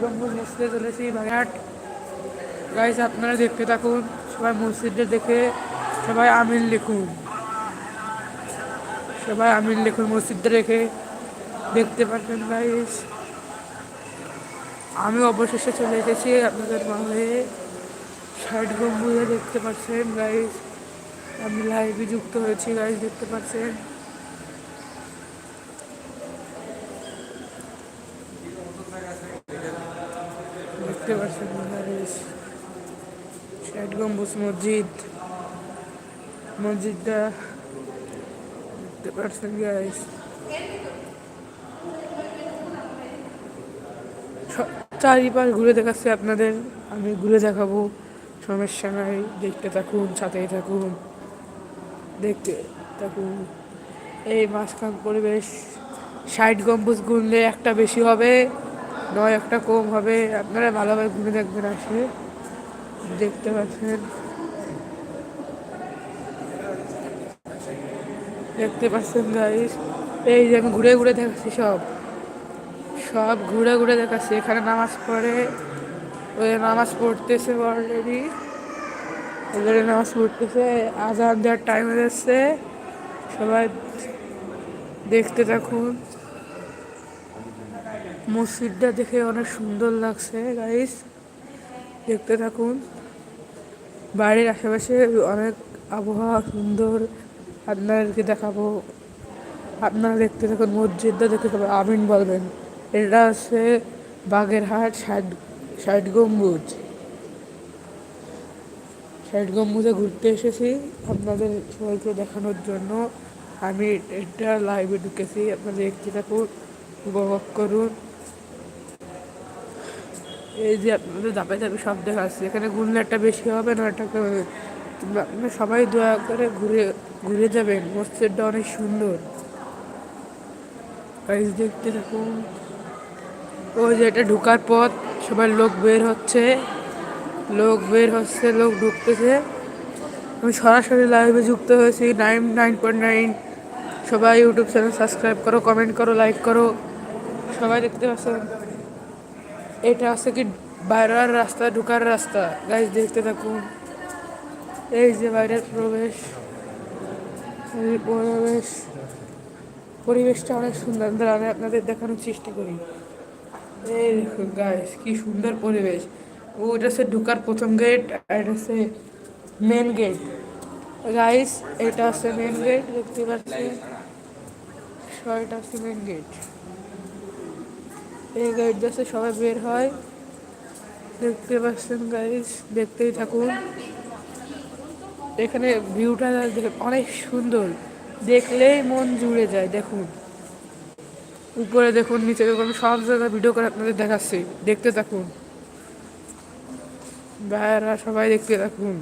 গম্বুজ মসজিদে চলেছি বাগেরহাট। গাইস আপনারা দেখতে থাকুন, সবাই মসজিদে দেখে সবাই আমিন লিখুন। সবাই আমিন লিখুন মসজিদে রেখে দেখতে পারবেন গাইস আমি অবশেষে চলে এসেছি আপনাদের মাঝে। ষাট গম্বুজে দেখতে পাচ্ছেন গাইস আমি লাইভে যুক্ত হয়েছি গাইস দেখতে পাচ্ছেন। দেখতে পাচ্ছেন ষাট গম্বুজ মসজিদ। মসজিদটা দেখতে পাচ্ছেন গাইস চারিপাশ ঘুরে দেখাচ্ছে আপনাদের। আমি ঘুরে দেখাবো। সমস্যা নাই, দেখতে থাকুন, সাথেই থাকুন। দেখতে থাকুন। এই মাঝখান পরিবেশ। ষাট গম্বুজ গুনলে একটা বেশি হবে। নয় একটা কম হবে, আপনারা ভালোভাবে ঘুরে দেখবেন আসে দেখতে পাচ্ছেন। দেখতে পাচ্ছেন গাইস এই যে আমি ঘুরে ঘুরে দেখাচ্ছি সব। সব ঘুরে ঘুরে দেখাচ্ছি। এখানে নামাজ পড়ে, ওই নামাজ পড়তেছে অলরেডি অলরেডি নামাজ পড়তেছে, আজান দেওয়ার টাইম হয়ে যাচ্ছে। সবাই দেখতে থাকুন। মসজিদটা দেখে অনেক সুন্দর লাগছে গাইস দেখতে থাকুন। বাড়ির আশেপাশে অনেক আবহাওয়া সুন্দর। আপনাদেরকে দেখাবো। আপনারা দেখতে থাকুন, মসজিদটা দেখতে থাকুন। আমিন বলবেন। এটা হচ্ছে বাগেরহাট ষাট ষাট গম্বুজ। ষাট গম্বুজে ঘুরতে এসেছি আপনাদের সবাইকে দেখানোর জন্য। আমি এটা লাইভে ঢুকেছি, আপনারা দেখতে থাকুন, উপভোগ করুন। এই যে আপনাদের ধাপে ধাপে সব দেখাচ্ছে। এখানে গুনলে একটা বেশি হবে না একটা কমে। আপনারা সবাই দয়া করে ঘুরে ঘুরে যাবেন। মসজিদটা অনেক সুন্দর। গাইজ দেখতে থাকুন। ওই যে এটা ঢুকার পথ, সবাই লোক বের হচ্ছে। লোক বের হচ্ছে, লোক ঢুকতেছে। আমি সরাসরি লাইভে যুক্ত হয়েছি নাইন নাইন পয়েন্ট নাইন সবাই ইউটিউব চ্যানেল সাবস্ক্রাইব করো কমেন্ট করো লাইক করো। সবাই দেখতে পাচ্ছেন? এটা আছে কি বাইরের রাস্তা, ঢুকার রাস্তা। গাইজ দেখতে থাকুন। এই যে বাইরের প্রবেশ পরিবেশ। পরিবেশটা অনেক সুন্দর। আমি আপনাদের দেখানোর চেষ্টা করি। এই দেখুন গাইস কি সুন্দর পরিবেশ। ওটা হচ্ছে ঢুকার প্রথম গেট আর এটা হচ্ছে মেন গেট গাইস এটা হচ্ছে মেন গেট দেখতে পাচ্ছি এটা হচ্ছে মেন গেট এই গাইড দিয়ে সবাই বের হয়। দেখতে পাচ্ছেন গাইস দেখতেই থাকুন। এখানে ভিউটা অনেক সুন্দর। দেখলেই মন জুড়ে যায়, দেখুন। উপরে দেখুন, নিচে দেখুন, সব জায়গায় ভিডিও করে আপনাদের দেখাচ্ছি। দেখতে থাকুন। ভাইয়েরা সবাই দেখতে থাকুন।